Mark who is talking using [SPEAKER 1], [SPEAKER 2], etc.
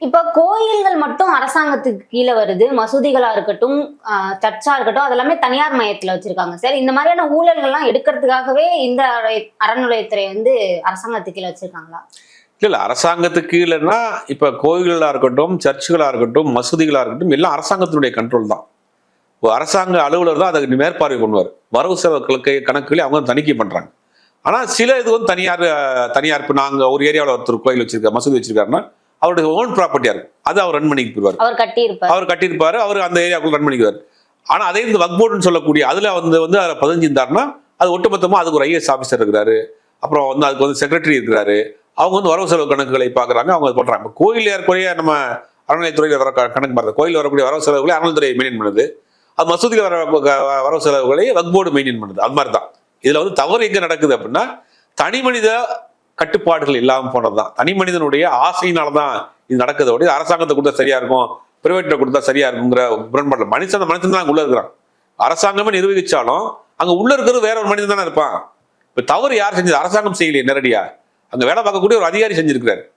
[SPEAKER 1] இப்ப கோயில்கள் மட்டும் அரசாங்கத்துக்கு கீழே வருது. மசூதிகளா இருக்கட்டும் சர்ச்சா இருக்கட்டும் அதெல்லாமே தனியார் மையத்துல வச்சிருக்காங்க. சார் இந்த மாதிரியான ஊழல்கள்லாம் எடுக்கிறதுக்காகவே இந்த அறை- அறநிலையத்துறை வந்து அரசாங்கத்துக்கு கீழே வச்சிருக்காங்களா?
[SPEAKER 2] இல்ல அரசாங்கத்துக்கு கீழேனா இப்ப கோயில்களா இருக்கட்டும் சர்ச்சுகளா இருக்கட்டும் மசூதிகளா இருக்கட்டும் எல்லாம் அரசாங்கத்தினுடைய கண்ட்ரோல் தான். அரசாங்க அலுவலர் தான் அதை மேற்பார்வை பண்ணுவார். வரவு செலவு கணக்கு கணக்குகளே அவங்க தணிக்கை பண்றாங்க. ஆனா சில இது வந்து தனியார் தனியார் இப்போ நாங்க ஒரு ஏரியாவில் ஒருத்தர் கோயில் வச்சிருக்காரு மசூதி வச்சிருக்காருன்னா அவருடைய ஓன் ப்ராப்பர்ட்டியா இருக்கும் அதை அவர் ரன் பண்ணிட்டு போயிருவார்
[SPEAKER 1] அவர் கட்டி இருப்பார்
[SPEAKER 2] அவர் கட்டியிருப்பாரு அவர் அந்த ஏரியாவுக்குள்ள ரன் பண்ணிக்குவார். ஆனா அதே இந்த வக்போர்டுன்னு சொல்லக்கூடிய அதுல வந்து வந்து அதில் பதிஞ்சிருந்தாருன்னா அது ஒட்டுமொத்தமா அதுக்கு ஒரு ஐஏஎஸ் ஆஃபீஸர் இருக்கிறாரு. அப்புறம் வந்து அதுக்கு வந்து செக்ரட்டரி இருக்கிறாரு. அவங்க வந்து வரவு செலவு கணக்குகளை பார்க்குறாங்க அவங்க பண்றாங்க. இப்போ கோயில் ஏறக்குறைய நம்ம அறநிலையத்துறையில் வர கணக்கு பார்த்து கோயில் வரக்கூடிய வரவு செலவுகளை அறநிலைத்துறை மெயின்டைன் பண்ணுது. அது மசூதியில் வர வரவு செலவுகளை வக்போர்டு மெயின்டைன் பண்ணுது. அது மாதிரி தான் இதுல வந்து தவறு எங்க நடக்குது அப்படின்னா தனி மனித கட்டுப்பாடுகள் இல்லாமல் போனதுதான். தனி மனிதனுடைய ஆசையினால தான் இது நடக்குது அப்படி அரசாங்கத்தை கொடுத்தா சரியா இருக்கும் பிரைவேட்டில் கொடுத்தா சரியா இருக்குங்கிற முரண்பாடு மனுஷன் அந்த மனுஷன் தான் உள்ள இருக்கிறான். அரசாங்கமே நிர்வகிச்சாலும் அங்க உள்ள இருக்கிறது வேற ஒரு மனிதன் தானே இருப்பான். இப்ப தவறு யார் செஞ்சது? அரசாங்கம் செய்யலையே நேரடியா. அங்க வேலை பார்க்கக்கூடிய ஒரு அதிகாரி செஞ்சிருக்கிறார்.